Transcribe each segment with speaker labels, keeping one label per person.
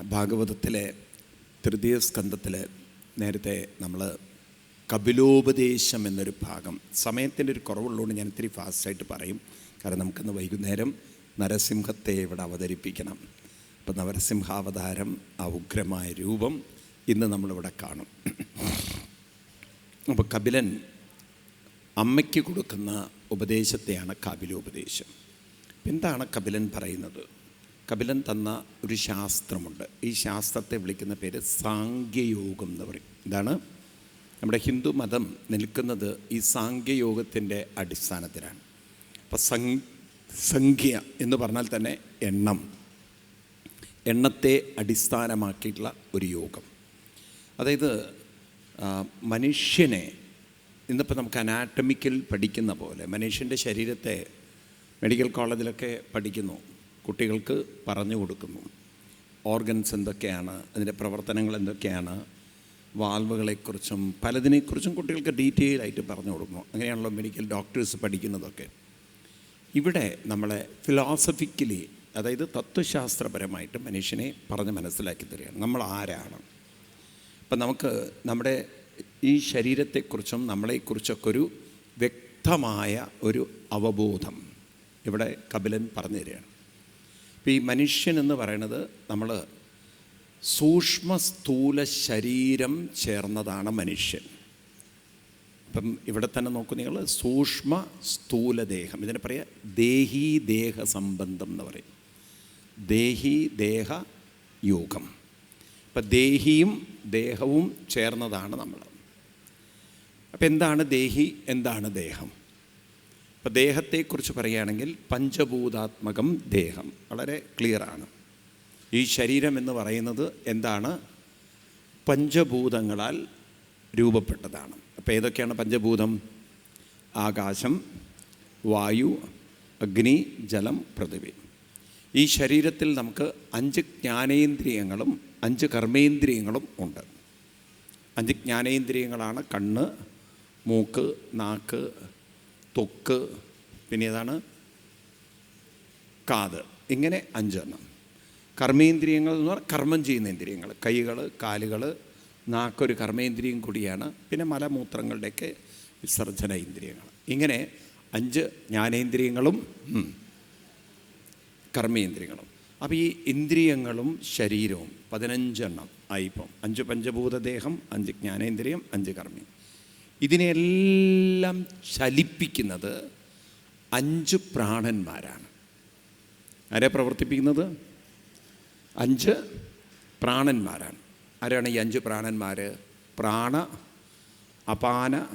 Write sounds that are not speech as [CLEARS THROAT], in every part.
Speaker 1: ഭാഗവതത്തിലെ തൃതീയ സ്കന്ധത്തിൽ നേരത്തെ നമ്മൾ കപിലോപദേശം എന്നൊരു ഭാഗം സമയത്തിന്റെ ഒരു കുറവുള്ളതുകൊണ്ട് ഞാൻ ഇത്തിരി ഫാസ്റ്റായിട്ട് പറയും. കാരണം നമുക്കിന്ന് വൈകുന്നേരം നരസിംഹത്തെ ഇവിടെ അവതരിപ്പിക്കണം. അപ്പം നരസിംഹാവതാരം ആ ഉഗ്രമായ രൂപം ഇന്ന് നമ്മളിവിടെ കാണും. അപ്പോൾ കപിലൻ അമ്മയ്ക്ക് കൊടുക്കുന്ന ഉപദേശത്തെയാണ് കപിലോപദേശം. എന്താണ് കപിലൻ പറയുന്നത്? കപിലൻ തന്ന ഒരു ശാസ്ത്രമുണ്ട്. ഈ ശാസ്ത്രത്തെ വിളിക്കുന്ന പേര് സാങ്കേയോഗം എന്ന് പറയും. ഇതാണ് നമ്മുടെ ഹിന്ദു മതം നിൽക്കുന്നത് ഈ സാങ്കേയോഗത്തിന്റെ അടിസ്ഥാനത്തിലാണ്. അപ്പം സം സംഖ്യ എന്ന് പറഞ്ഞാൽ തന്നെ എണ്ണം. എണ്ണത്തെ അടിസ്ഥാനമാക്കിയിട്ടുള്ള ഒരു യോഗം. അതായത് മനുഷ്യനെ ഇന്നിപ്പോൾ നമുക്ക് അനാറ്റമിക്കൽ പഠിക്കുന്ന പോലെ മനുഷ്യന്റെ ശരീരത്തെ മെഡിക്കൽ കോളേജിലൊക്കെ പഠിക്കുന്നു. കുട്ടികൾക്ക് പറഞ്ഞു കൊടുക്കുന്നു. ഓർഗൻസ് എന്തൊക്കെയാണ്? അതിന്റെ പ്രവർത്തനങ്ങൾ എന്തൊക്കെയാണ്? വാൽവുകളെക്കുറിച്ചും പലതിനെക്കുറിച്ചും കുട്ടികൾക്ക് ഡീറ്റെയിൽ ആയിട്ട് പറഞ്ഞു കൊടുക്കുന്നു. അങ്ങനെയാണല്ലോ മെഡിക്കൽ ഡോക്ടേഴ്സ് പഠിക്കുന്നതൊക്കെ. ഇവിടെ നമ്മളെ ഫിലോസഫിക്കലി അതായത് തത്വശാസ്ത്രപരമായിട്ട് മനുഷ്യനെ പറഞ്ഞ് മനസ്സിലാക്കി തരികയാണ്. നമ്മൾ ആരാണ്? അപ്പം നമുക്ക് നമ്മുടെ ഈ ശരീരത്തെക്കുറിച്ചും നമ്മളെക്കുറിച്ചൊക്കെ ഒരു വ്യക്തമായ ഒരു അവബോധം ഇവിടെ കപിലൻ പറഞ്ഞു തരികയാണ്. ഇപ്പം ഈ മനുഷ്യൻ എന്ന് പറയുന്നത് നമ്മൾ സൂക്ഷ്മ സ്ഥൂല ശരീരം ചേർന്നതാണ് മനുഷ്യൻ. ഇപ്പം ഇവിടെ തന്നെ നോക്കൂ നിങ്ങൾ സൂക്ഷ്മ സ്ഥൂലദേഹം ഇതിനെ പറയുക ദേഹി ദേഹ സംബന്ധം എന്ന് പറയും. ദേഹി ദേഹ യോഗം അപ്പം ദേഹിയും ദേഹവും ചേർന്നതാണ് നമ്മൾ. അപ്പം എന്താണ് ദേഹി എന്താണ് ദേഹം? അപ്പം ദേഹത്തെക്കുറിച്ച് പറയുകയാണെങ്കിൽ പഞ്ചഭൂതാത്മകം ദേഹം. വളരെ ക്ലിയറാണ് ഈ ശരീരം എന്ന് പറയുന്നത് എന്താണ്? പഞ്ചഭൂതങ്ങളാൽ രൂപപ്പെട്ടതാണ്. അപ്പോൾ ഏതൊക്കെയാണ് പഞ്ചഭൂതം? ആകാശം വായു അഗ്നി ജലം പൃഥിവി. ഈ ശരീരത്തിൽ നമുക്ക് അഞ്ച് ജ്ഞാനേന്ദ്രിയങ്ങളും അഞ്ച് കർമ്മേന്ദ്രിയങ്ങളും ഉണ്ട്. അഞ്ച് ജ്ഞാനേന്ദ്രിയങ്ങളാണ് കണ്ണ് മൂക്ക് നാക്ക് തൊക്ക് പിന്നെ ഏതാണ് കാത്. ഇങ്ങനെ അഞ്ചെണ്ണം. കർമ്മേന്ദ്രിയങ്ങൾ എന്ന് പറഞ്ഞാൽ കർമ്മം ചെയ്യുന്ന ഇന്ദ്രിയങ്ങൾ. കൈകൾ കാലുകൾ നാക്കൊരു കർമ്മേന്ദ്രിയം കൂടിയാണ്. പിന്നെ മലമൂത്രങ്ങളുടെയൊക്കെ വിസർജന ഇന്ദ്രിയങ്ങൾ. ഇങ്ങനെ അഞ്ച് ജ്ഞാനേന്ദ്രിയങ്ങളും കർമ്മേന്ദ്രിയങ്ങളും. അപ്പോൾ ഈ ഇന്ദ്രിയങ്ങളും ശരീരവും പതിനഞ്ചെണ്ണം ആയിപ്പം അഞ്ച് പഞ്ചഭൂതദേഹം അഞ്ച് ജ്ഞാനേന്ദ്രിയം അഞ്ച് കർമ്മി. ഇതിനെല്ലാം ചലിപ്പിക്കുന്നത് അഞ്ച് പ്രാണന്മാരാണ്. ആരെ പ്രവർത്തിപ്പിക്കുന്നത്? അഞ്ച് പ്രാണന്മാരാണ്. ആരാണ് ഈ അഞ്ച് പ്രാണന്മാർ പ്രാണ അപാന.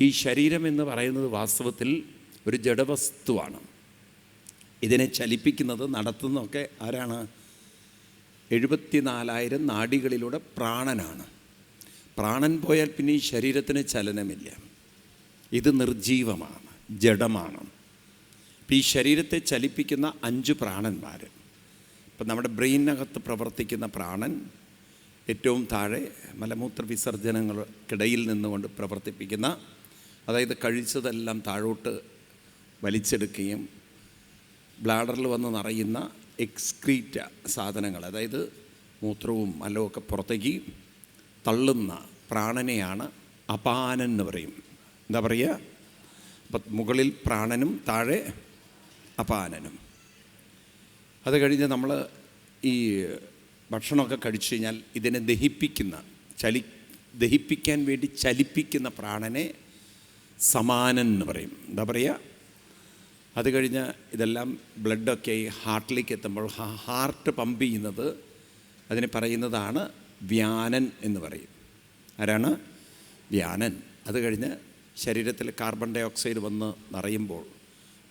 Speaker 1: ഈ ശരീരം എന്ന് പറയുന്നത് വാസ്തവത്തിൽ ഒരു ജഡവസ്തുവാണ്. ഇതിനെ ചലിപ്പിക്കുന്നത് നടത്തുന്നതൊക്കെ ആരാണ്? എഴുപത്തിനാലായിരം നാടികളിലൂടെ പ്രാണനാണ്. പ്രാണൻ പോയാൽ പിന്നെ ഈ ശരീരത്തിന് ചലനമില്ല. ഇത് നിർജീവമാണ് ജഡമാണ്. ഇപ്പം ഈ ശരീരത്തെ ചലിപ്പിക്കുന്ന അഞ്ച് പ്രാണന്മാർ ഇപ്പം നമ്മുടെ ബ്രെയിനകത്ത് പ്രവർത്തിക്കുന്ന പ്രാണൻ ഏറ്റവും താഴെ മലമൂത്ര വിസർജനങ്ങൾക്കിടയിൽ നിന്നുകൊണ്ട് പ്രവർത്തിപ്പിക്കുന്ന അതായത് കഴിച്ചതെല്ലാം താഴോട്ട് വലിച്ചെടുക്കുകയും ബ്ലാഡറിൽ വന്ന് നിറയുന്ന എക്സ്ക്രീറ്റ സാധനങ്ങൾ അതായത് മൂത്രവും മലവും ഒക്കെ പുറത്തേക്ക് തള്ളുന്ന പ്രാണനെയാണ് അപാനൻ എന്ന് പറയും. എന്താ പറയുക? അപ്പം മുകളിൽ പ്രാണനും താഴെ അപാനനും. അത് കഴിഞ്ഞ് നമ്മൾ ഈ ഭക്ഷണമൊക്കെ കഴിച്ചു കഴിഞ്ഞാൽ ഇതിനെ ദഹിപ്പിക്കുന്ന ചലി ദഹിപ്പിക്കാൻ വേണ്ടി ചലിപ്പിക്കുന്ന പ്രാണനെ സമാനൻ എന്ന് പറയും. എന്താ പറയുക? അത് കഴിഞ്ഞ് ഇതെല്ലാം ബ്ലഡൊക്കെ ഈ ഹാർട്ടിലേക്ക് എത്തുമ്പോൾ ഹാർട്ട് പമ്പ് ചെയ്യുന്നത് അതിനെ പറയുന്നതാണ് വ്യാനൻ എന്ന് പറയും. ആരാണ്? വ്യാനൻ. അത് കഴിഞ്ഞ് ശരീരത്തിൽ കാർബൺ ഡൈ ഓക്സൈഡ് വന്ന് നിറയുമ്പോൾ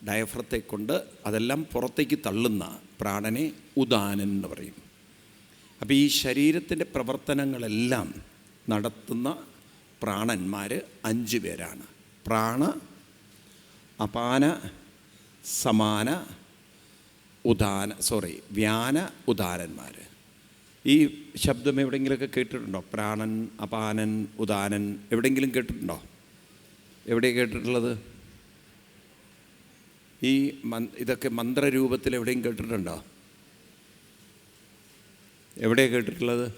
Speaker 1: ഡയഫ്രത്തെ കൊണ്ട് അതെല്ലാം പുറത്തേക്ക് തള്ളുന്ന പ്രാണനെ ഉദാനൻ എന്ന് പറയും. അപ്പോൾ ഈ ശരീരത്തിന്റെ പ്രവർത്തനങ്ങളെല്ലാം നടത്തുന്ന പ്രാണന്മാർ അഞ്ച് പേരാണ്. പ്രാണ അപാന സമാന ഉദാന സോറി വ്യാന ഉദാനന്മാർ ഈ ശബ്ദം എവിടെയെങ്കിലുമൊക്കെ കേട്ടിട്ടുണ്ടോ? പ്രാണൻ അപാനൻ ഉദാനൻ എവിടെയെങ്കിലും കേട്ടിട്ടുണ്ടോ? എവിടെയാണ് കേട്ടിട്ടുള്ളത്? ഈ ഇതൊക്കെ മന്ത്രരൂപത്തിൽ എവിടെയും കേട്ടിട്ടുണ്ടോ? എവിടെ കേട്ടിട്ടുള്ളത്?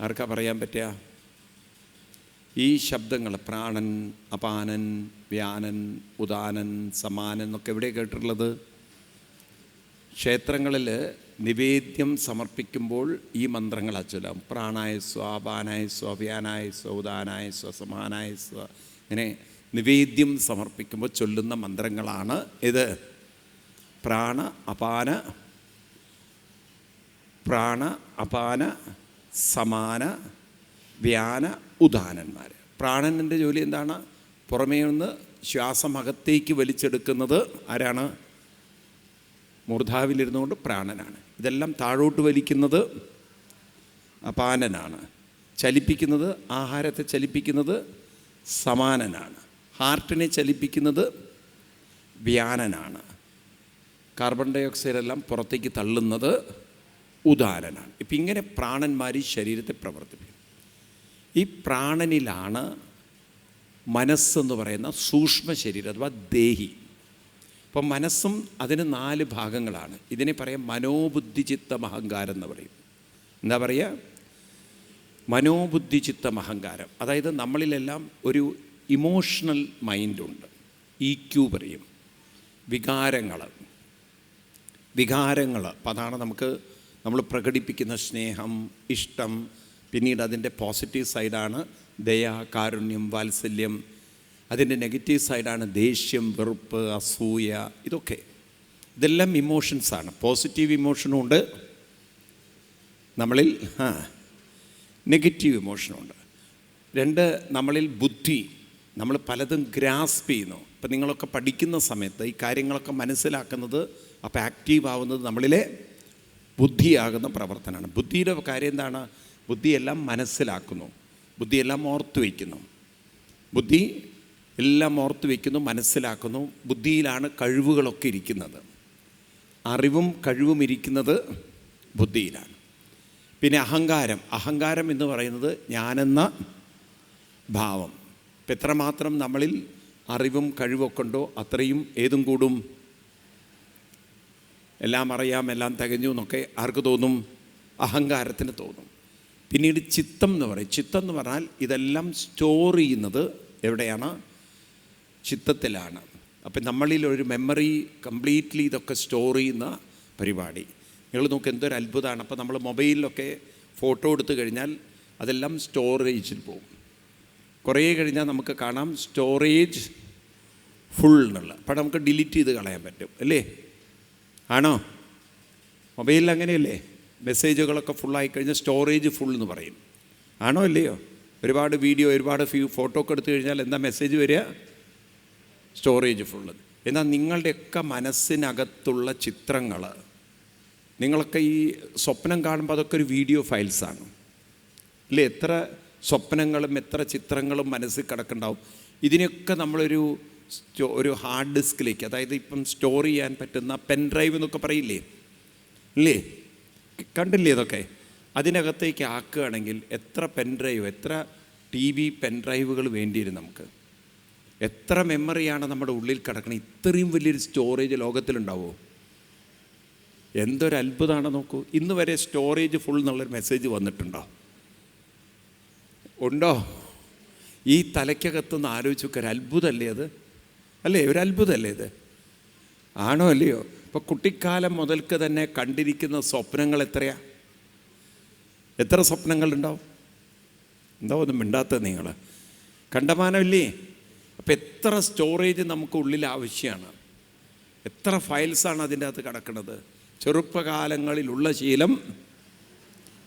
Speaker 1: ആർക്കാ പറയാൻ പറ്റുക? ഈ ശബ്ദങ്ങൾ പ്രാണൻ അപാനൻ വ്യാനൻ ഉദാനൻ സമാനൻ എന്നൊക്കെ എവിടെ കേട്ടിട്ടുള്ളത്? ക്ഷേത്രങ്ങളിൽ നിവേദ്യം സമർപ്പിക്കുമ്പോൾ ഈ മന്ത്രങ്ങൾ ചൊല്ലാം. പ്രാണായ സ്വ അപാനായ സ്വ അഭിയാനായ സ്വ ഉദാനായ സ്വ സമാനായ സ്വ. ഇങ്ങനെ നിവേദ്യം സമർപ്പിക്കുമ്പോൾ ചൊല്ലുന്ന മന്ത്രങ്ങളാണ് ഇത് പ്രാണ അപാന പ്രാണ അപാന സമാന വ്യാന ഉദാനന്മാർ പ്രാണനന്റെ ജോലി എന്താണ്? പുറമേ നിന്ന് ശ്വാസം അകത്തേക്ക് വലിച്ചെടുക്കുന്നത് ആരാണ്? മൂർധാവിലിരുന്നുകൊണ്ട് പ്രാണനാണ്. ഇതെല്ലാം താഴോട്ട് വലിക്കുന്നത് അപാനനാണ്. ചലിപ്പിക്കുന്നത് ആഹാരത്തെ ചലിപ്പിക്കുന്നത് സമാനനാണ്. ഹാർട്ടിനെ ചലിപ്പിക്കുന്നത് വ്യാനനാണ്. കാർബൺ ഡൈ ഓക്സൈഡ് എല്ലാം പുറത്തേക്ക് തള്ളുന്നത് ഉദാരനാണ്. ഇപ്പം ഇങ്ങനെ പ്രാണന്മാർ ഈ ശരീരത്തെ പ്രവർത്തിപ്പിക്കും. ഈ പ്രാണനിലാണ് മനസ്സെന്ന് പറയുന്ന സൂക്ഷ്മ ശരീരം അഥവാ ദേഹി അപ്പം മനസ്സും അതിന് നാല് ഭാഗങ്ങളാണ്. ഇതിനെ പറയാം മനോബുദ്ധി ചിത്തം അഹങ്കാരം എന്ന് പറയും. എന്താ പറയുക മനോബുദ്ധി ചിത്തം അഹങ്കാരം അതായത് നമ്മളിലെല്ലാം ഒരു ഇമോഷണൽ മൈൻഡുണ്ട്. ഇ ക്യു പറയും. വികാരങ്ങൾ വികാരങ്ങൾ അപ്പം അതാണ് നമുക്ക് നമ്മൾ പ്രകടിപ്പിക്കുന്ന സ്നേഹം ഇഷ്ടം. പിന്നീട് അതിന്റെ പോസിറ്റീവ് സൈഡാണ് ദയ കാരുണ്യം വാത്സല്യം അതിന്റെ നെഗറ്റീവ് സൈഡാണ് ദേഷ്യം വെറുപ്പ് അസൂയ ഇതൊക്കെ. ഇതെല്ലാം ഇമോഷൻസാണ് പോസിറ്റീവ് ഇമോഷനും ഉണ്ട്. നമ്മളിൽ ആ നെഗറ്റീവ് ഇമോഷനും ഉണ്ട്. രണ്ട് നമ്മളിൽ ബുദ്ധി. നമ്മൾ പലതും ഗ്രാസ്പ് ചെയ്യുന്നു. ഇപ്പം നിങ്ങളൊക്കെ പഠിക്കുന്ന സമയത്ത് ഈ കാര്യങ്ങളൊക്കെ മനസ്സിലാക്കുന്നത് അപ്പോൾ ആക്റ്റീവ് ആവുന്നത് നമ്മളിലെ ബുദ്ധിയാകുന്ന പ്രവർത്തനമാണ്. ബുദ്ധിയുടെ കാര്യം എന്താണ്? ബുദ്ധിയെല്ലാം മനസ്സിലാക്കുന്നു. ബുദ്ധിയെല്ലാം ഓർത്തു വയ്ക്കുന്നു. ബുദ്ധി എല്ലാം ഓർത്ത് വയ്ക്കുന്നു മനസ്സിലാക്കുന്നു. ബുദ്ധിയിലാണ് കഴിവുകളൊക്കെ ഇരിക്കുന്നത്. അറിവും കഴിവും ഇരിക്കുന്നത് ബുദ്ധിയിലാണ്. പിന്നെ അഹങ്കാരം. അഹങ്കാരം എന്ന് പറയുന്നത് ഞാനെന്ന ഭാവം. ഇപ്പം എത്രമാത്രം നമ്മളിൽ അറിവും കഴിവൊക്കെ ഉണ്ടോ അത്രയും ഏതും കൂടും. എല്ലാം അറിയാം എല്ലാം തികഞ്ഞു എന്നൊക്കെ ആർക്ക് തോന്നും? അഹങ്കാരത്തിന് തോന്നും. പിന്നീട് ചിത്തം എന്ന് പറയും. ചിത്തം എന്ന് പറഞ്ഞാൽ ഇതെല്ലാം സ്റ്റോർ ചെയ്യുന്നത് എവിടെയാണ്? ചിത്തത്തിലാണ്. അപ്പം നമ്മളിൽ ഒരു മെമ്മറി കംപ്ലീറ്റ്ലി ഇതൊക്കെ സ്റ്റോർ ചെയ്യുന്ന പരിപാടി. നിങ്ങൾ നോക്ക് എന്തൊരു അത്ഭുതമാണ് അപ്പോൾ നമ്മൾ മൊബൈലിലൊക്കെ ഫോട്ടോ എടുത്തു കഴിഞ്ഞാൽ അതെല്ലാം സ്റ്റോറേജിൽ പോകും. കുറേ കഴിഞ്ഞാൽ നമുക്ക് കാണാം സ്റ്റോറേജ് ഫുൾ എന്നുള്ള അപ്പം നമുക്ക് ഡിലീറ്റ് ചെയ്ത് കളയാൻ പറ്റും. അല്ലേ? ആണോ? മൊബൈലിൽ അങ്ങനെയല്ലേ? മെസ്സേജുകളൊക്കെ ഫുള്ളായി കഴിഞ്ഞാൽ സ്റ്റോറേജ് ഫുൾ എന്ന് പറയും. ആണോ അല്ലയോ ഒരുപാട് വീഡിയോ ഒരുപാട് ഫ്യൂ ഫോട്ടോ ഒക്കെ എടുത്തു കഴിഞ്ഞാൽ എന്താ മെസ്സേജ് വരിക? സ്റ്റോറേജ് ഫുള്ള് എന്നാൽ നിങ്ങളുടെയൊക്കെ മനസ്സിനകത്തുള്ള ചിത്രങ്ങൾ നിങ്ങളൊക്കെ ഈ സ്വപ്നം കാണുമ്പോൾ അതൊക്കെ ഒരു വീഡിയോ ഫയൽസാണ് ഇല്ലേ എത്ര സ്വപ്നങ്ങളും എത്ര ചിത്രങ്ങളും മനസ്സിൽ കിടക്കുന്നുണ്ടാവും. ഇതിനൊക്കെ നമ്മളൊരു ഒരു ഹാർഡ് ഡിസ്കിലേക്ക് അതായത് ഇപ്പം സ്റ്റോർ ചെയ്യാൻ പറ്റുന്ന പെൻ ഡ്രൈവ് എന്നൊക്കെ പറയില്ലേ? ഇല്ലേ കണ്ടില്ലേ ഇതൊക്കെ? അതിനകത്തേക്ക് ആക്കുകയാണെങ്കിൽ എത്ര പെൻ ഡ്രൈവ് എത്ര ടി വി പെൻ ഡ്രൈവുകൾ വേണ്ടിയിരുന്നു നമുക്ക്? എത്ര മെമ്മറിയാണ് നമ്മുടെ ഉള്ളിൽ കിടക്കുന്നത് ഇത്രയും വലിയൊരു സ്റ്റോറേജ് ലോകത്തിലുണ്ടാവുമോ എന്തൊരു അത്ഭുതമാണ് നോക്കൂ. ഇന്ന് വരെ സ്റ്റോറേജ് ഫുൾ എന്നുള്ളൊരു മെസ്സേജ് വന്നിട്ടുണ്ടോ? ഉണ്ടോ? ഈ തലയ്ക്കകത്തുനിന്ന് ആലോചിച്ച് നോക്കുക ഒരു അത്ഭുതമല്ലേ അത്? അല്ലേ? ഒരു അത്ഭുതമല്ലേ ഇത്? ആണോ അല്ലയോ? ഇപ്പോൾ കുട്ടിക്കാലം മുതൽക്ക് തന്നെ കണ്ടിരിക്കുന്ന സ്വപ്നങ്ങൾ എത്രയാ? എത്ര സ്വപ്നങ്ങളുണ്ടാവും? എന്താ ഒന്നും മിണ്ടാത്തത് നിങ്ങൾ? കണ്ടമാനമില്ലേ അപ്പം എത്ര സ്റ്റോറേജ് നമുക്ക് ഉള്ളിൽ ആവശ്യമാണ്? എത്ര ഫയൽസാണ് അതിന്റെ അകത്ത് കിടക്കുന്നത്? ചെറുപ്പകാലങ്ങളിലുള്ള ശീലം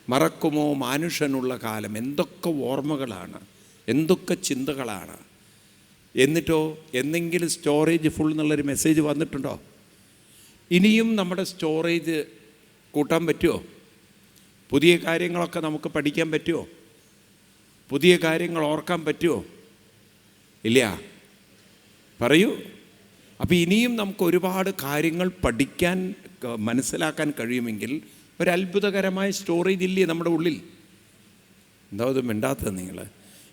Speaker 1: മറക്കുമോ മനുഷ്യനുള്ള കാലം എന്തൊക്കെ ഓർമ്മകളാണ്? എന്തൊക്കെ ചിന്തകളാണ്? എന്നിട്ടോ എന്തെങ്കിലും സ്റ്റോറേജ് ഫുൾ എന്നുള്ളൊരു മെസ്സേജ് വന്നിട്ടുണ്ടോ? ഇനിയും നമ്മുടെ സ്റ്റോറേജ് കൂട്ടാൻ പറ്റുമോ? പുതിയ കാര്യങ്ങളൊക്കെ നമുക്ക് പഠിക്കാൻ പറ്റുമോ? പുതിയ കാര്യങ്ങൾ ഓർക്കാൻ പറ്റുമോ? ഇല്ല. പറയൂ. അപ്പോൾ ഇനിയും നമുക്ക് ഒരുപാട് കാര്യങ്ങൾ പഠിക്കാൻ മനസ്സിലാക്കാൻ കഴിയുമെങ്കിൽ ഒരു അത്ഭുതകരമായ സ്റ്റോറേജ് ഇല്ലേ നമ്മുടെ ഉള്ളിൽ? എന്താ ഇത് മിണ്ടാത്തത് നിങ്ങൾ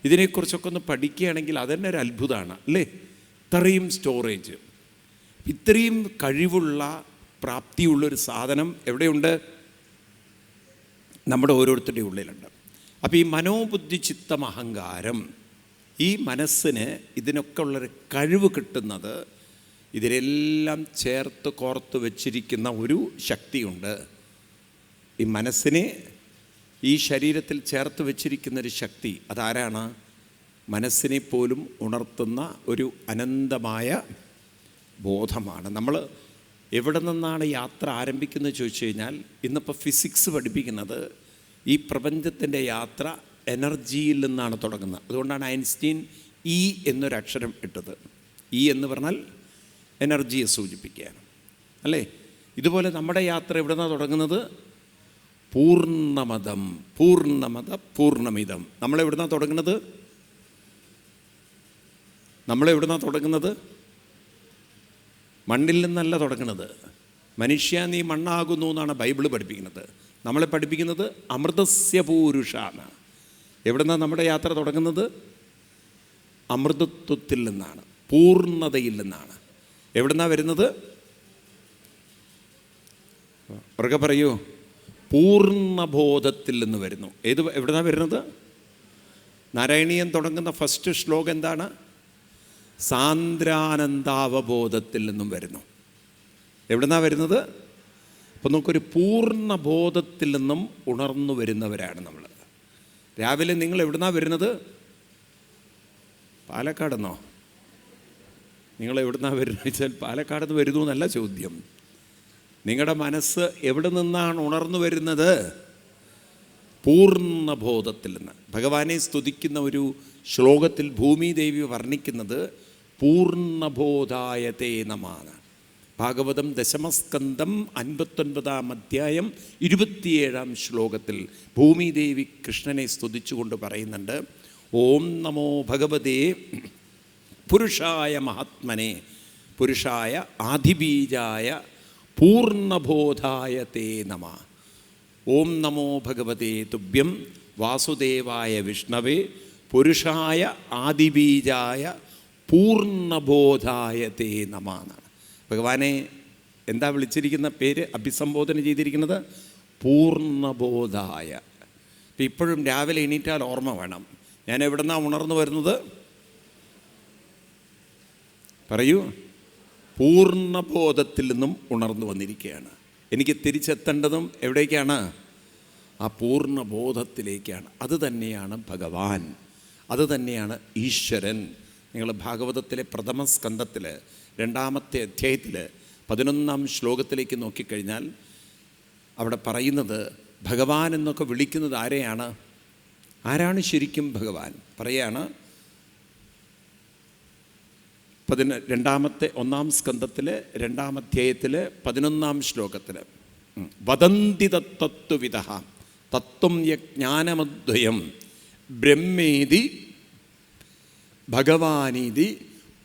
Speaker 1: ഇതിനെക്കുറിച്ചൊക്കെ ഒന്ന് പഠിക്കുകയാണെങ്കിൽ അതന്നെ ഒരു അത്ഭുതമാണ് അല്ലേ? ഇത്രയും സ്റ്റോറേജ് ഇത്രയും കഴിവുള്ള പ്രാപ്തിയുള്ളൊരു സാധനം എവിടെയുണ്ട്? നമ്മുടെ ഓരോരുത്തരുടെ ഉള്ളിലുണ്ട്. അപ്പോൾ ഈ മനോബുദ്ധി ചിത്തം അഹങ്കാരം ഈ മനസ്സിന് ഇതിനൊക്കെ ഉള്ളൊരു കഴിവ് കിട്ടുന്നത് ഇതിലെല്ലാം ചേർത്ത് കോർത്ത് വച്ചിരിക്കുന്ന ഒരു ശക്തിയുണ്ട്. ഈ മനസ്സിനെ ഈ ശരീരത്തിൽ ചേർത്ത് വച്ചിരിക്കുന്ന ഒരു ശക്തി അതാരാണ്? മനസ്സിനെ പോലും ഉണർത്തുന്ന ഒരു അനന്തമായ ബോധമാണ്. നമ്മൾ എവിടെ നിന്നാണ് യാത്ര ആരംഭിക്കുന്നത് ചോദിച്ചു കഴിഞ്ഞാൽ ഇന്നിപ്പോൾ ഫിസിക്സ് പഠിപ്പിക്കുന്നത് ഈ പ്രപഞ്ചത്തിന്റെ യാത്ര എനർജിയിൽ നിന്നാണ് തുടങ്ങുന്നത്. അതുകൊണ്ടാണ് ഐൻസ്റ്റീൻ ഇ എന്നൊരു അക്ഷരം ഇട്ടത്. ഇ എന്ന് പറഞ്ഞാൽ എനർജിയെ സൂചിപ്പിക്കുകയാണ്. അല്ലേ? ഇതുപോലെ നമ്മുടെ യാത്ര എവിടെ നിന്നാണ് തുടങ്ങുന്നത് പൂർണമതം പൂർണമത പൂർണമിതം നമ്മളെവിടുന്നാണ് തുടങ്ങുന്നത്? നമ്മളെവിടുന്നാണ് തുടങ്ങുന്നത്? മണ്ണിൽ നിന്നല്ല തുടങ്ങുന്നത്. മനുഷ്യ നീ മണ്ണാകുന്നു എന്നാണ് ബൈബിൾ പഠിപ്പിക്കുന്നത്. നമ്മളെ പഠിപ്പിക്കുന്നത് അമൃതസ്യ പൂരുഷ എന്നാണ് എവിടുന്നാണ് നമ്മുടെ യാത്ര തുടങ്ങുന്നത്? അമൃതത്വത്തിൽ നിന്നാണ് പൂർണതയിൽ നിന്നാണ്. എവിടുന്നാണ് വരുന്നത്? ഉറക്കെ പറയൂ പൂർണബോധത്തിൽ നിന്ന് വരുന്നു. ഏത് എവിടുന്നാണ് വരുന്നത്? നാരായണീയൻ തുടങ്ങുന്ന ഫസ്റ്റ് ശ്ലോകം എന്താണ്? സാന്ദ്രാനന്ദാവബോധത്തിൽ നിന്നും വരുന്നു. എവിടുന്നാണ് വരുന്നത്? അപ്പോൾ നമുക്കൊരു പൂർണ ബോധത്തിൽ നിന്നും ഉണർന്നു വരുന്നവരാണ് നമ്മൾ രാവിലെ നിങ്ങൾ എവിടുന്നാണ് വരുന്നത്? പാലക്കാടെന്നോ? നിങ്ങൾ എവിടുന്നാണ് വരുന്നത് വെച്ചാൽ പാലക്കാട് നിന്ന് വരുന്നു എന്നല്ല ചോദ്യം. നിങ്ങളുടെ മനസ്സ് എവിടെ നിന്നാണ് ഉണർന്നു വരുന്നത്? പൂർണ പൂർണബോധത്തിൽ നിന്ന്. ഭഗവാനെ സ്തുതിക്കുന്ന ഒരു ശ്ലോകത്തിൽ ഭൂമി ദേവി വർണിക്കുന്നത് പൂർണബോധായതേ നമാണ് ഭാഗവതം ദശമസ്കന്ധം അൻപത്തൊൻപതാം അധ്യായം ഇരുപത്തിയേഴാം ശ്ലോകത്തിൽ ഭൂമിദേവി കൃഷ്ണനെ സ്തുതിച്ചുകൊണ്ട് പറയുന്നുണ്ട് ഓം നമോ ഭഗവതേ പുരുഷായ മഹാത്മനെ പുരുഷായ ആദിബീജായ പൂർണബോധായ തേ നമ. ഓം നമോ ഭഗവതേ തുഭ്യം വാസുദേവായ വിഷ്ണവേ പുരുഷായ ആദിബീജായ പൂർണബോധായ തേ നമ എന്നാണ്. ഭഗവാനെ എന്താ വിളിച്ചിരിക്കുന്ന പേര്? അഭിസംബോധന ചെയ്തിരിക്കുന്നത് പൂർണബോധായ ഇപ്പം ഇപ്പോഴും രാവിലെ എണീറ്റാൽ ഓർമ്മ വേണം. ഞാൻ എവിടെ നിന്നാണ് ഉണർന്നു വരുന്നത്? പറയൂ. പൂർണബോധത്തിൽ നിന്നും ഉണർന്നു വന്നിരിക്കുകയാണ്. എനിക്ക് തിരിച്ചെത്തേണ്ടതും എവിടേക്കാണ്? ആ പൂർണബോധത്തിലേക്കാണ് അത് തന്നെയാണ് ഭഗവാൻ. അത് തന്നെയാണ് ഈശ്വരൻ. നിങ്ങൾ ഭാഗവതത്തിലെ പ്രഥമ സ്കന്ധത്തിൽ രണ്ടാമത്തെ അധ്യായത്തിൽ പതിനൊന്നാം ശ്ലോകത്തിലേക്ക് നോക്കിക്കഴിഞ്ഞാൽ അവിടെ പറയുന്നത് ഭഗവാൻ എന്നൊക്കെ വിളിക്കുന്നത് ആരെയാണ്? ആരാണ് ശരിക്കും ഭഗവാൻ? പറയാണ് പതിന രണ്ടാമത്തെ ഒന്നാം സ്കന്ധത്തിൽ രണ്ടാം അധ്യായത്തിൽ പതിനൊന്നാം ശ്ലോകത്തിൽ വദന്തി തത്വവിധ തത്വം യജ്ഞാനമദ്വയം ബ്രഹ്മേതി ഭഗവാനീതി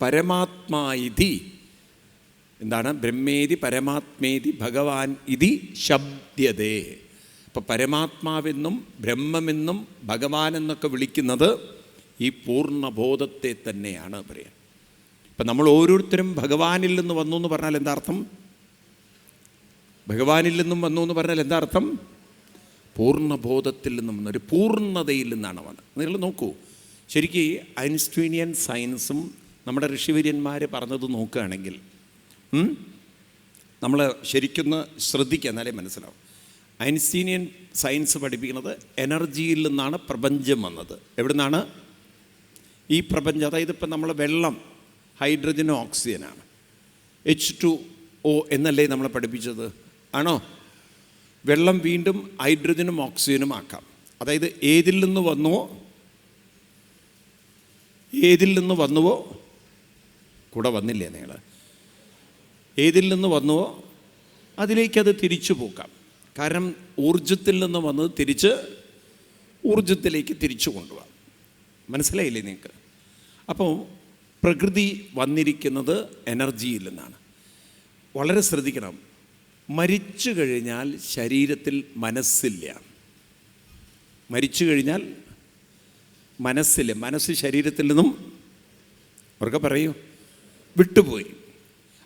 Speaker 1: പരമാത്മായിതി എന്താണ്? ബ്രഹ്മേതി പരമാത്മേതി ഭഗവാൻ ഇതി ശബ്ദതേ അപ്പോൾ പരമാത്മാവെന്നും ബ്രഹ്മമെന്നും ഭഗവാൻ എന്നൊക്കെ വിളിക്കുന്നത് ഈ പൂർണബോധത്തെ തന്നെയാണ് പറയുക ഇപ്പം നമ്മൾ ഓരോരുത്തരും ഭഗവാനിൽ നിന്ന് വന്നു എന്ന് പറഞ്ഞാൽ എന്താ അർത്ഥം? ഭഗവാനിൽ നിന്നും വന്നു എന്ന് പറഞ്ഞാൽ എന്താ അർത്ഥം? പൂർണബോധത്തിൽ നിന്നും ഒരു പൂർണതയിൽ നിന്നാണ് വന്നത്. നിങ്ങൾ നോക്കൂ. ശരിക്കും ഐൻസ്റ്റീനിയൻ സയൻസും നമ്മുടെ ഋഷിവര്യന്മാർ പറഞ്ഞത് നോക്കുകയാണെങ്കിൽ നമ്മൾ ശരിക്കൊന്ന് ശ്രദ്ധിക്കുക എന്നാലേ മനസ്സിലാവും. ഐൻസ്റ്റീനിയൻ സയൻസ് പഠിപ്പിക്കുന്നത് എനർജിയിൽ നിന്നാണ് പ്രപഞ്ചം വന്നത്. എവിടെ നിന്നാണ് ഈ പ്രപഞ്ചം അതായത് ഇപ്പം നമ്മൾ വെള്ളം ഹൈഡ്രജനും ഓക്സിജനാണ്. എച്ച് ടു ഒ എന്നല്ലേ നമ്മളെ പഠിപ്പിച്ചത്? ആണോ? വെള്ളം വീണ്ടും ഹൈഡ്രജനും ഓക്സിജനും ആക്കാം. അതായത് ഏതിൽ നിന്ന് വന്നുവോ? ഏതിൽ നിന്ന് വന്നുവോ? കൂടെ വന്നില്ലേ നിങ്ങൾ? ഏതിൽ നിന്ന് വന്നുവോ അതിലേക്കത് തിരിച്ചു പോക്കാം കാരണം ഊർജത്തിൽ നിന്ന് വന്നത് തിരിച്ച് ഊർജത്തിലേക്ക് തിരിച്ചു കൊണ്ടുപോകാം മനസ്സിലായില്ലേ നിങ്ങൾക്ക്? അപ്പോൾ പ്രകൃതി വന്നിരിക്കുന്നത് എനർജിയിൽ നിന്നാണ്. വളരെ ശ്രദ്ധിക്കണം. മരിച്ചു കഴിഞ്ഞാൽ ശരീരത്തിൽ മനസ്സില്ല. മരിച്ചു കഴിഞ്ഞാൽ മനസ്സില്ല. മനസ്സ് ശരീരത്തിൽ നിന്നും അവർക്ക് പറയൂ. വിട്ടുപോയി.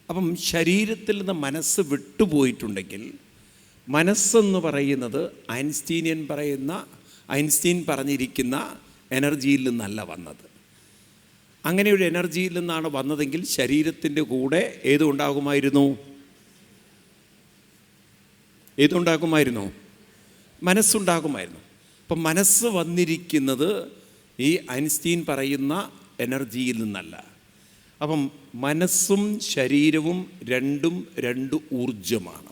Speaker 1: അപ്പം ശരീരത്തിൽ നിന്ന് മനസ്സ് വിട്ടുപോയിട്ടുണ്ടെങ്കിൽ മനസ്സെന്ന് പറയുന്നത് ഐൻസ്റ്റീനിയൻ പറയുന്ന ഐൻസ്റ്റീൻ പറഞ്ഞിരിക്കുന്ന എനർജിയിൽ നിന്നല്ല വന്നത്. അങ്ങനെ ഒരു എനർജിയിൽ നിന്നാണ് വന്നതെങ്കിൽ ശരീരത്തിന്റെ കൂടെ ഏതുണ്ടാകുമായിരുന്നു? ഏതുണ്ടാകുമായിരുന്നു? മനസ്സുണ്ടാകുമായിരുന്നു. അപ്പം മനസ്സ് വന്നിരിക്കുന്നത് ഈ ഐൻസ്റ്റീൻ പറയുന്ന എനർജിയിൽ നിന്നല്ല. അപ്പം മനസ്സും ശരീരവും രണ്ടും രണ്ട് ഊർജമാണ്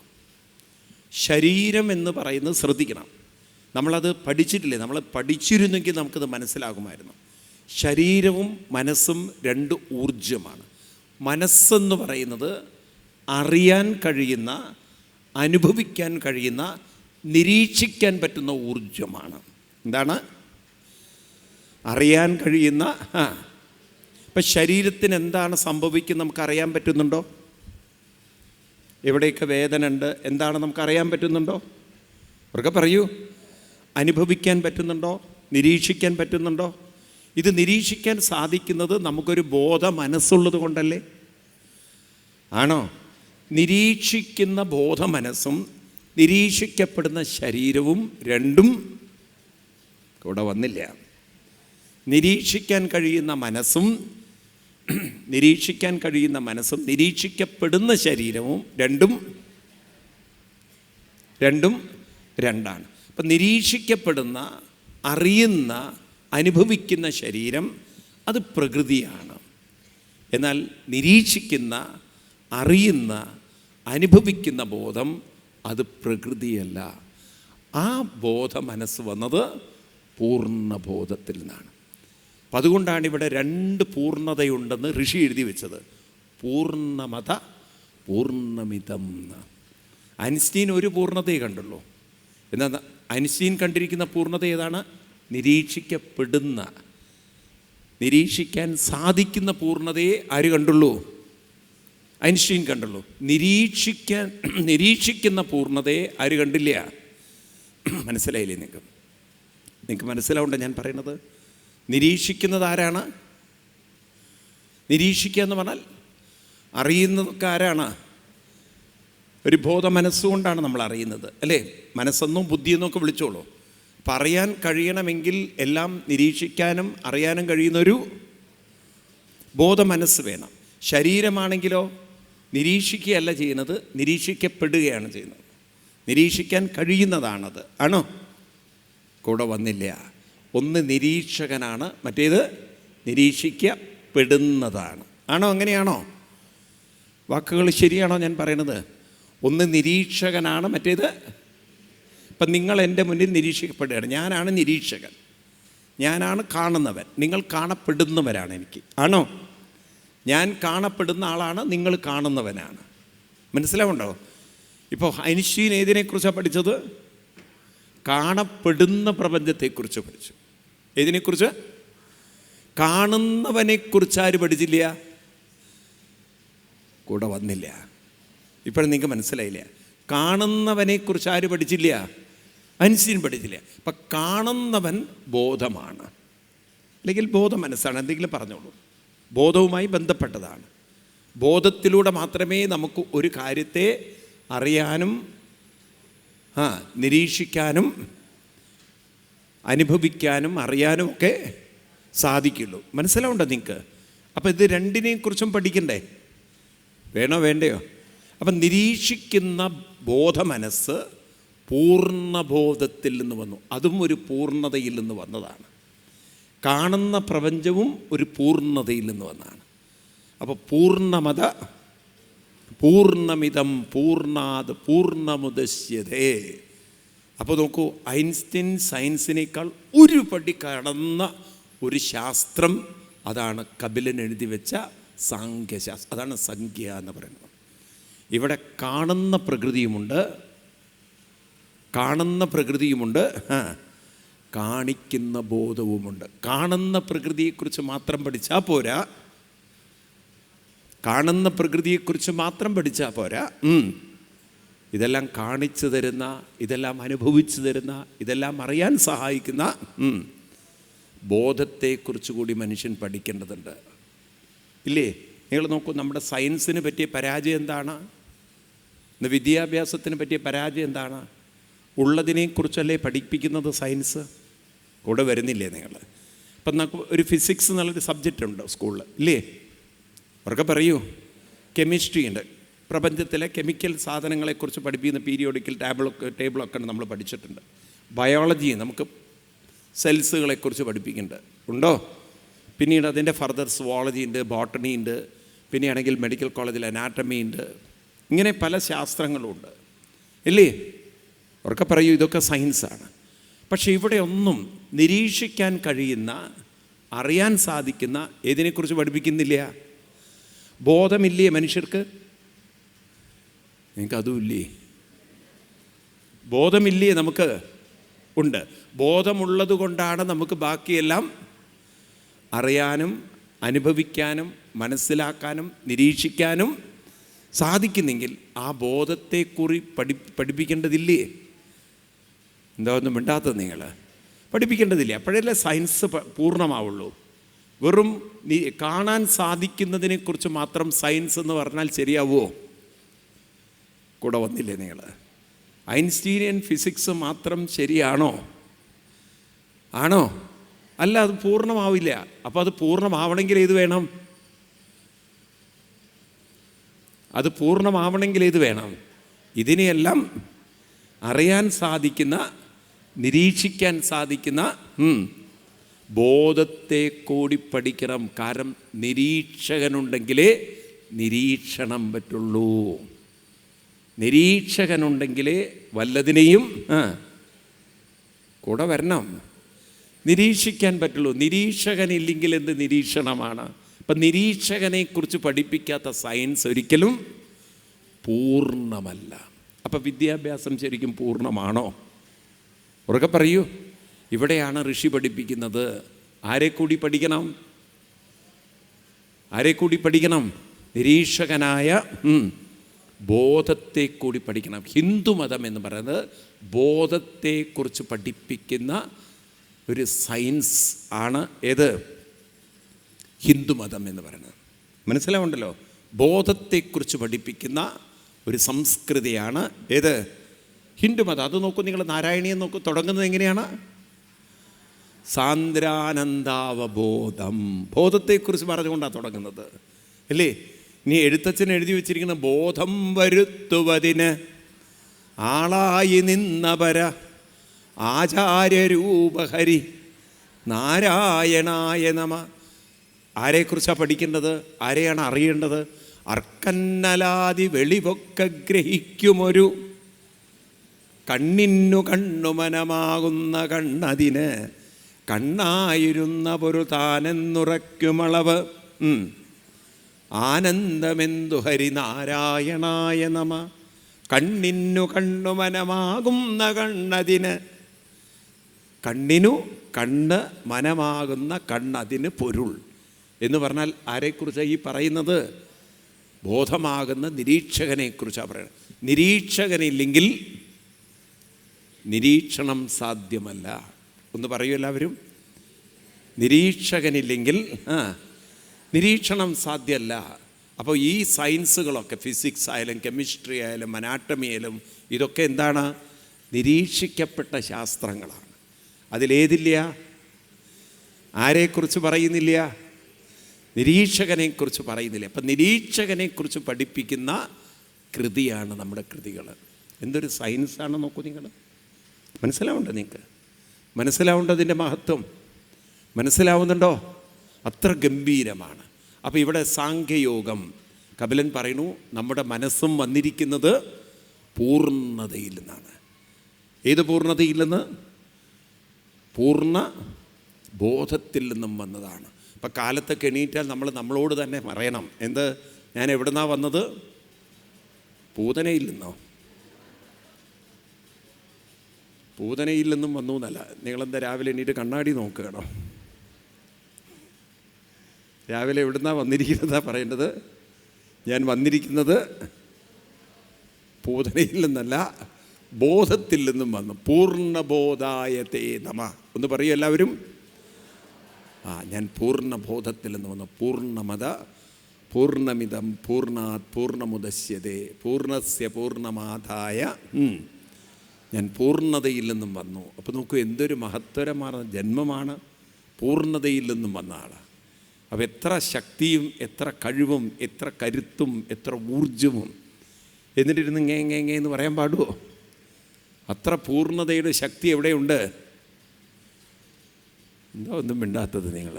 Speaker 1: ശരീരം എന്ന് പറയുന്നത് ശ്രദ്ധിക്കണം. നമ്മളത് പഠിച്ചിട്ടില്ലേ? നമ്മൾ പഠിച്ചിരുന്നെങ്കിൽ നമുക്കത് മനസ്സിലാകുമായിരുന്നു. ശരീരവും മനസ്സും രണ്ട് ഊർജമാണ് മനസ്സെന്ന് പറയുന്നത് അറിയാൻ കഴിയുന്ന അനുഭവിക്കാൻ കഴിയുന്ന നിരീക്ഷിക്കാൻ പറ്റുന്ന ഊർജമാണ് എന്താണ്? അറിയാൻ കഴിയുന്ന ഇപ്പം ശരീരത്തിന് എന്താണ് സംഭവിക്കുന്നത് നമുക്കറിയാൻ പറ്റുന്നുണ്ടോ? എവിടെയൊക്കെ വേദന ഉണ്ട് എന്താണ് നമുക്കറിയാൻ പറ്റുന്നുണ്ടോ? അവർക്ക് പറയൂ. അനുഭവിക്കാൻ പറ്റുന്നുണ്ടോ? നിരീക്ഷിക്കാൻ പറ്റുന്നുണ്ടോ? ഇത് നിരീക്ഷിക്കാൻ സാധിക്കുന്നത് നമുക്കൊരു ബോധ മനസ്സുള്ളത് കൊണ്ടല്ലേ? ആണോ? നിരീക്ഷിക്കുന്ന ബോധ മനസ്സും നിരീക്ഷിക്കപ്പെടുന്ന ശരീരവും രണ്ടും കൂടെ വന്നില്ല. നിരീക്ഷിക്കാൻ കഴിയുന്ന മനസ്സും [CLEARS THROAT] നിരീക്ഷിക്കാൻ കഴിയുന്ന മനസ്സും നിരീക്ഷിക്കപ്പെടുന്ന ശരീരവും രണ്ടും രണ്ടും രണ്ടാണ്. അപ്പം നിരീക്ഷിക്കപ്പെടുന്ന അറിയുന്ന അനുഭവിക്കുന്ന ശരീരം അത് പ്രകൃതിയാണ്. എന്നാൽ നിരീക്ഷിക്കുന്ന അറിയുന്ന അനുഭവിക്കുന്ന ബോധം അത് പ്രകൃതിയല്ല. ആ ബോധ മനസ്സ് വന്നത് പൂർണബോധത്തിൽ നിന്നാണ്. അപ്പം അതുകൊണ്ടാണ് ഇവിടെ രണ്ട് പൂർണതയുണ്ടെന്ന് ഋഷി എഴുതി വെച്ചത്. പൂർണമത പൂർണമിതം എന്ന് ഐൻസ്റ്റീൻ ഒരു പൂർണതയെ കണ്ടുള്ളൂ. എന്നാൽ ഐൻസ്റ്റീൻ കണ്ടിരിക്കുന്ന പൂർണത ഏതാണ്? നിരീക്ഷിക്കപ്പെടുന്ന നിരീക്ഷിക്കാൻ സാധിക്കുന്ന പൂർണതയെ ആര് കണ്ടുള്ളൂ? ഐൻസ്റ്റീൻ കണ്ടുള്ളൂ. നിരീക്ഷിക്കാൻ നിരീക്ഷിക്കുന്ന പൂർണതയെ ആര് കണ്ടില്ല? മനസ്സിലായില്ലേ നിങ്ങൾക്ക്? നിങ്ങൾക്ക് മനസ്സിലാവുണ്ടോ ഞാൻ പറയണത്? നിരീക്ഷിക്കുന്നത് ആരാണ്? നിരീക്ഷിക്കുക എന്ന് പറഞ്ഞാൽ അറിയുന്നതൊക്കെ ആരാണ്? ഒരു ബോധ മനസ്സുകൊണ്ടാണ് നമ്മൾ അറിയുന്നത് അല്ലേ? മനസ്സെന്നും ബുദ്ധിയെന്നും ഒക്കെ വിളിച്ചോളൂ. അപ്പം അറിയാൻ കഴിയണമെങ്കിൽ എല്ലാം നിരീക്ഷിക്കാനും അറിയാനും കഴിയുന്നൊരു ബോധ മനസ്സ് വേണം. ശരീരമാണെങ്കിലോ നിരീക്ഷിക്കുകയല്ല ചെയ്യുന്നത് നിരീക്ഷിക്കപ്പെടുകയാണ് ചെയ്യുന്നത്. നിരീക്ഷിക്കാൻ കഴിയുന്നതാണത്. ആണോ? കൂടെ വന്നില്ല. ഒന്ന് നിരീക്ഷകനാണ് മറ്റേത് നിരീക്ഷിക്കപ്പെടുന്നതാണ്. ആണോ അങ്ങനെയാണോ? വാക്കുകൾ ശരിയാണോ ഞാൻ പറയണത്? ഒന്ന് നിരീക്ഷകനാണ് മറ്റേത്? ഇപ്പം നിങ്ങൾ എന്റെ മുന്നിൽ നിരീക്ഷിക്കപ്പെടുകയാണ്. ഞാനാണ് നിരീക്ഷകൻ. ഞാനാണ് കാണുന്നവൻ. നിങ്ങൾ കാണപ്പെടുന്നവരാണ് എനിക്ക്. ആണോ? ഞാൻ കാണപ്പെടുന്ന ആളാണ് നിങ്ങൾ കാണുന്നവനാണ്. മനസ്സിലാവുണ്ടോ ഇപ്പോൾ ഐൻസ്റ്റീൻ ഏതിനെക്കുറിച്ചാണ് പഠിച്ചത്? കാണപ്പെടുന്ന പ്രപഞ്ചത്തെക്കുറിച്ച് പഠിച്ചു. ഏതിനെക്കുറിച്ച്? കാണുന്നവനെക്കുറിച്ച് ആര് പഠിച്ചില്ല? കൂടെ വന്നില്ല. ഇപ്പോഴും നിങ്ങൾക്ക് മനസ്സിലായില്ല? കാണുന്നവനെക്കുറിച്ച് ആര് പഠിച്ചില്ല? ഐൻസ്റ്റീൻ പഠിച്ചില്ല. അപ്പം കാണുന്നവൻ ബോധമാണ്. അല്ലെങ്കിൽ ബോധം മനസ്സാണ്. എന്തെങ്കിലും പറഞ്ഞോളൂ. ബോധവുമായി ബന്ധപ്പെട്ടതാണ്. ബോധത്തിലൂടെ മാത്രമേ നമുക്ക് ഒരു കാര്യത്തെ അറിയാനും ആ നിരീക്ഷിക്കാനും അനുഭവിക്കാനും അറിയാനും ഒക്കെ സാധിക്കുള്ളൂ. മനസ്സിലാവുണ്ടോ നിങ്ങൾക്ക് അപ്പോൾ ഇത് രണ്ടിനെയും കുറിച്ചും പഠിക്കണ്ടേ? വേണോ വേണ്ടയോ? അപ്പം നിരീക്ഷിക്കുന്ന ബോധമനസ്സ് പൂർണബോധത്തിൽ നിന്ന് വന്നു. അതും ഒരു പൂർണതയിൽ നിന്ന് വന്നതാണ്. കാണുന്ന പ്രപഞ്ചവും ഒരു പൂർണതയിൽ നിന്ന് വന്നതാണ്. അപ്പോൾ പൂർണമത പൂർണമിതം പൂർണാത് പൂർണമുദശ്യതേ. അപ്പോൾ നോക്കൂ ഐൻസ്റ്റീൻ സയൻസിനേക്കാൾ ഒരു പടി കടന്ന ഒരു ശാസ്ത്രം അതാണ് കപിലൻ എഴുതി വെച്ച സാങ്ക്യശാസ്ത്രം അതാണ് സംഖ്യ എന്ന് പറയുന്നത്. ഇവിടെ കാണുന്ന പ്രകൃതിയുമുണ്ട് കാണുന്ന പ്രകൃതിയുമുണ്ട് കാണിക്കുന്ന ബോധവുമുണ്ട്. കാണുന്ന പ്രകൃതിയെക്കുറിച്ച് മാത്രം പഠിച്ചാൽ പോരാ. കാണുന്ന പ്രകൃതിയെക്കുറിച്ച് മാത്രം പഠിച്ചാൽ പോരാ. ഇതെല്ലാം കാണിച്ചു തരുന്ന ഇതെല്ലാം അനുഭവിച്ചു തരുന്ന ഇതെല്ലാം അറിയാൻ സഹായിക്കുന്ന ബോധത്തെക്കുറിച്ച് കൂടി മനുഷ്യൻ പഠിക്കേണ്ടതുണ്ട്. ഇല്ലേ? നിങ്ങൾ നോക്കൂ നമ്മുടെ സയൻസിന് പറ്റിയ പരാജയം എന്താണ്? ഇന്ന് വിദ്യാഭ്യാസത്തിന് പറ്റിയ പരാജയം എന്താണ്? ഉള്ളതിനെക്കുറിച്ചല്ലേ പഠിപ്പിക്കുന്നത് സയൻസ്? കൂടെ വരുന്നില്ലേ നിങ്ങൾ? അപ്പം നമുക്ക് ഒരു ഫിസിക്സ് എന്നുള്ളൊരു സബ്ജക്റ്റ് ഉണ്ട് സ്കൂളിൽ ഇല്ലേ? അവർക്ക് പറയൂ. കെമിസ്ട്രി ഉണ്ട്. പ്രപഞ്ചത്തിലെ കെമിക്കൽ സാധനങ്ങളെക്കുറിച്ച് പഠിപ്പിക്കുന്ന പീരിയോഡിക്കൽ ടേബിളൊക്കെ ടേബിളൊക്കെ നമ്മൾ പഠിച്ചിട്ടുണ്ട്. ബയോളജി നമുക്ക് സെൽസുകളെക്കുറിച്ച് പഠിപ്പിക്കുന്നുണ്ട്. ഉണ്ടോ? പിന്നീട് അതിന്റെ ഫർദർ സുവോളജി ഉണ്ട് ബോട്ടണി ഉണ്ട് പിന്നെയാണെങ്കിൽ മെഡിക്കൽ കോളേജിൽ അനാറ്റമി ഉണ്ട്. ഇങ്ങനെ പല ശാസ്ത്രങ്ങളുണ്ട് ഇല്ലേ? അവർക്ക് പറയൂ ഇതൊക്കെ സയൻസാണ് പക്ഷേ ഇവിടെ ഒന്നും നിരീക്ഷിക്കാൻ കഴിയുന്ന അറിയാൻ സാധിക്കുന്ന ഏതിനെക്കുറിച്ച് പഠിപ്പിക്കുന്നില്ല? ബോധമില്ലേ മനുഷ്യർക്ക്? നിങ്ങൾക്ക് അതുമില്ലേ ബോധമില്ലേ നമുക്ക്? ഉണ്ട്. ബോധമുള്ളത് കൊണ്ടാണ് നമുക്ക് ബാക്കിയെല്ലാം അറിയാനും അനുഭവിക്കാനും മനസ്സിലാക്കാനും നിരീക്ഷിക്കാനും സാധിക്കുന്നെങ്കിൽ ആ ബോധത്തെക്കുറി പഠി പഠിപ്പിക്കേണ്ടതില്ലേ? എന്താ ഒന്നും മിണ്ടാത്തത് നിങ്ങൾ? പഠിപ്പിക്കേണ്ടതില്ല? അപ്പോഴല്ലേ സയൻസ് പൂർണമാവുള്ളൂ. വെറും കാണാൻ സാധിക്കുന്നതിനെക്കുറിച്ച് മാത്രം സയൻസ് എന്ന് പറഞ്ഞാൽ ശരിയാവുമോ? കൂടെ വന്നില്ലേ നിങ്ങൾ? ഐൻസ്റ്റീനിയൻ ഫിസിക്സ് മാത്രം ശരിയാണോ? ആണോ? അല്ല അത് പൂർണമാവില്ല. അപ്പോൾ അത് പൂർണമാവണമെങ്കിൽ ഏത് വേണം? അത് പൂർണമാവണമെങ്കിൽ ഏത് വേണം? ഇതിനെയെല്ലാം അറിയാൻ സാധിക്കുന്ന നിരീക്ഷിക്കാൻ സാധിക്കുന്ന ബോധത്തെ കൂടി പഠിക്കണം. കാരണം നിരീക്ഷകനുണ്ടെങ്കിലേ നിരീക്ഷണം പറ്റുള്ളൂ. നിരീക്ഷകനുണ്ടെങ്കിലേ വല്ലതിനെയും കൂടെ വരണം. നിരീക്ഷിക്കാൻ പറ്റുള്ളൂ. നിരീക്ഷകനില്ലെങ്കിൽ എന്ത് നിരീക്ഷണമാണ്? അപ്പം നിരീക്ഷകനെക്കുറിച്ച് പഠിപ്പിക്കാത്ത സയൻസ് ഒരിക്കലും പൂർണമല്ല അപ്പം വിദ്യാഭ്യാസം ശരിക്കും പൂർണമാണോ ഉറക്കെ പറയൂ. ഇവിടെയാണ് ഋഷി പഠിപ്പിക്കുന്നത്. ആരെ കൂടി പഠിക്കണം? ആരെ കൂടി പഠിക്കണം? നിരീക്ഷകനായ ബോധത്തെ കൂടി പഠിക്കണം ഹിന്ദുമതം എന്ന് പറയുന്നത് ബോധത്തെക്കുറിച്ച് പഠിപ്പിക്കുന്ന ഒരു സയൻസ് ആണ് ഏത്? ഹിന്ദുമതം എന്ന് പറയുന്നത്. മനസ്സിലാവുണ്ടല്ലോ? ബോധത്തെക്കുറിച്ച് പഠിപ്പിക്കുന്ന ഒരു സംസ്കൃതിയാണ് ഏത്? ഹിന്ദുമതം അത് നോക്കൂ നിങ്ങൾ നാരായണീയം നോക്കൂ തുടങ്ങുന്നത് എങ്ങനെയാണ്? സാന്ദ്രാനന്ദാവബോധം. ബോധത്തെക്കുറിച്ച് പറഞ്ഞുകൊണ്ടാണ് തുടങ്ങുന്നത്. അല്ലേ? നീ എഴുത്തച്ഛൻ എഴുതി വെച്ചിരിക്കുന്ന ബോധം വരുത്തുവതിന് ആളായി നിന്നവര ആചാര്യരൂപഹരി നാരായണായ നമ. ആരെക്കുറിച്ചാണ് പഠിക്കേണ്ടത്? ആരെയാണ് അറിയേണ്ടത്? അർക്കന്നലാതി വെളിവൊക്കെ ഗ്രഹിക്കുമൊരു കണ്ണിന്നു കണ്ണുമനമാകുന്ന കണ്ണതിന് കണ്ണായിരുന്ന പൊരു താനെന്നുറയ്ക്കുമളവ്. ആനന്ദമെന്തു ഹരിനാരായണായ നമ. കണ്ണിന്നു കണ്ണുമനമാകുന്ന കണ്ണതിന്. കണ്ണിനു കണ്ണ് മനമാകുന്ന കണ്ണതിന് പൊരുൾ. എന്ന് പറഞ്ഞാൽ ആരെക്കുറിച്ചാണ് ഈ പറയുന്നത്? ബോധമാകുന്ന നിരീക്ഷകനെക്കുറിച്ചാണ് പറയുന്നത്. നിരീക്ഷകനില്ലെങ്കിൽ നിരീക്ഷണം സാധ്യമല്ല. ഒന്ന് പറയൂ എല്ലാവരും. നിരീക്ഷകനില്ലെങ്കിൽ ആ നിരീക്ഷണം സാധ്യമല്ല. അപ്പോൾ ഈ സയൻസുകളൊക്കെ ഫിസിക്സ് ആയാലും കെമിസ്ട്രി ആയാലും അനാട്ടമി ആയാലും ഇതൊക്കെ എന്താണ്? നിരീക്ഷിക്കപ്പെട്ട ശാസ്ത്രങ്ങളാണ്. അതിലേതില്ല? ആരെക്കുറിച്ച് പറയുന്നില്ല? നിരീക്ഷകനെക്കുറിച്ച് പറയുന്നില്ല. അപ്പം നിരീക്ഷകനെക്കുറിച്ച് പഠിപ്പിക്കുന്ന കൃതിയാണ് നമ്മുടെ കൃതികൾ. എന്തൊരു സയൻസാണ് നോക്കൂ നിങ്ങൾ. മനസ്സിലാവുണ്ടോ നിങ്ങൾക്ക്? മനസ്സിലാവുണ്ടോ അതിന്റെ മഹത്വം. മനസ്സിലാവുന്നുണ്ടോ? അത്ര ഗംഭീരമാണ്. അപ്പോൾ ഇവിടെ സാഖ്യയോഗം. കപിലൻ പറയുന്നു നമ്മുടെ മനസ്സും വന്നിരിക്കുന്നത് പൂർണതയിൽ നിന്നാണ്. ഏത് പൂർണതയിൽ നിന്ന്? പൂർണ ബോധത്തിൽ നിന്നും വന്നതാണ്. ഇപ്പം കാലത്തൊക്കെ എണീറ്റാൽ നമ്മൾ നമ്മളോട് തന്നെ പറയണം. എന്ത്? ഞാൻ എവിടുന്നാണ് വന്നത്? പൂതനയിൽ നിന്നോ? പൂതനയിൽ നിന്നും വന്നു എന്നല്ല. നിങ്ങളെന്താ രാവിലെ എണീറ്റ് കണ്ണാടി നോക്കുകയാണോ? രാവിലെ എവിടുന്നാ വന്നിരിക്കുന്നതാ പറയേണ്ടത്? ഞാൻ വന്നിരിക്കുന്നത് ബോധനയിൽ നിന്നല്ല ബോധത്തിൽ നിന്നും വന്നു. പൂർണബോധായതേ നമ. ഒന്ന് പറയൂ എല്ലാവരും. ആ ഞാൻ പൂർണബോധത്തിൽ നിന്ന് വന്നു. പൂർണമത പൂർണമിതം പൂർണാത് പൂർണമുദശ്യതേ പൂർണസ്യ പൂർണമാതായ. ഞാൻ പൂർണതയിൽ നിന്നും വന്നു. അപ്പോൾ നോക്കൂ എന്തൊരു മഹത്തരമാർന്ന ജന്മമാണ്. പൂർണതയിൽ നിന്നും വന്ന ആൾ അപ്പോൾ എത്ര ശക്തിയും എത്ര കഴിവും എത്ര കരുത്തും എത്ര ഊർജവും എന്നിട്ടിരുന്ന് ഇങ്ങേ ഇങ്ങേ ഇങ്ങേ എന്ന് പറയാൻ പാടുമോ അത്ര പൂർണതയുടെ ശക്തി എവിടെയുണ്ട്? എന്താ ഒന്നും മിണ്ടാത്തത് നിങ്ങൾ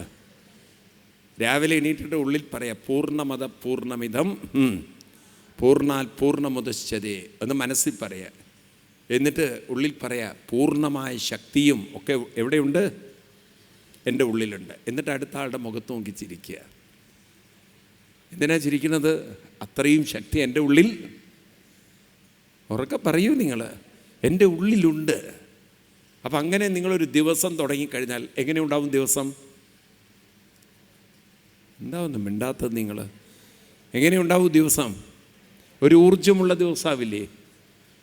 Speaker 1: രാവിലെ എണീറ്റിട്ട് ഉള്ളിൽ പറയാം പൂർണമത പൂർണമിതം പൂർണാൽ പൂർണമുദശ്ചതേ എന്ന് മനസ്സിൽ പറയാം. എന്നിട്ട് ഉള്ളിൽ പറയാ പൂർണമായ ശക്തിയും ഒക്കെ എവിടെയുണ്ട്? എന്റെ ഉള്ളിലുണ്ട്. എന്നിട്ട് അടുത്ത ആളുടെ മുഖത്ത് നോക്കി ചിരിക്കുക. എന്തിനാ ചിരിക്കുന്നത്? അത്രയും ശക്തി എന്റെ ഉള്ളിൽ. ഉറക്കെ പറയൂ നിങ്ങൾ എന്റെ ഉള്ളിലുണ്ട്. അപ്പം അങ്ങനെ നിങ്ങളൊരു ദിവസം തുടങ്ങിക്കഴിഞ്ഞാൽ എങ്ങനെ ഉണ്ടാവും ദിവസം? എന്താവുന്നു മിണ്ടാത്തത് നിങ്ങൾ എങ്ങനെ ഉണ്ടാവും ദിവസം? ഒരു ഊർജമുള്ള ദിവസമാവില്ലേ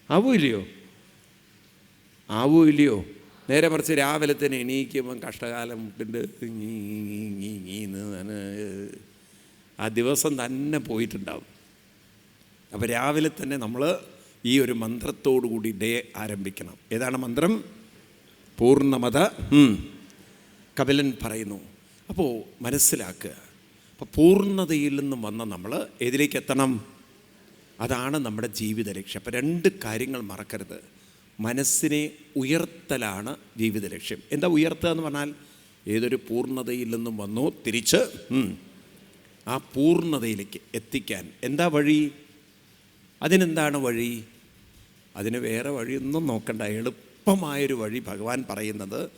Speaker 1: ആവൂ ഇല്ലയോ? നേരെ മറിച്ച് രാവിലെ തന്നെ എണീക്കുമ്പം കഷ്ടകാലം മുട്ടിന്റെ ആ ദിവസം തന്നെ പോയിട്ടുണ്ടാവും. അപ്പോൾ രാവിലെ തന്നെ നമ്മൾ ഈ ഒരു മന്ത്രത്തോടു കൂടി ഡേ ആരംഭിക്കണം. ഏതാണ് മന്ത്രം? പൂർണമത. കപിലൻ പറയുന്നു. അപ്പോൾ മനസ്സിലാക്കുക. അപ്പോൾ പൂർണതയിൽ നിന്നും വന്ന നമ്മൾ ഏതിലേക്ക് എത്തണം? അതാണ് നമ്മുടെ ജീവിത ലക്ഷ്യം. അപ്പോൾ രണ്ട് കാര്യങ്ങൾ മറക്കരുത്. മനസ്സിനെ ഉയർത്തലാണ് ജീവിത ലക്ഷ്യം എന്താ ഉയർത്തുക എന്ന് പറഞ്ഞാൽ ഏതൊരു പൂർണതയിൽ നിന്നും വന്നു തിരിച്ച് ആ പൂർണതയിലേക്ക് എത്തിക്കാൻ. എന്താ വഴി? അതിനെന്താണ് വഴി? അതിന് വേറെ വഴിയൊന്നും നോക്കണ്ട. എളുപ്പമായൊരു വഴി ഭഗവാൻ പറയുന്നത്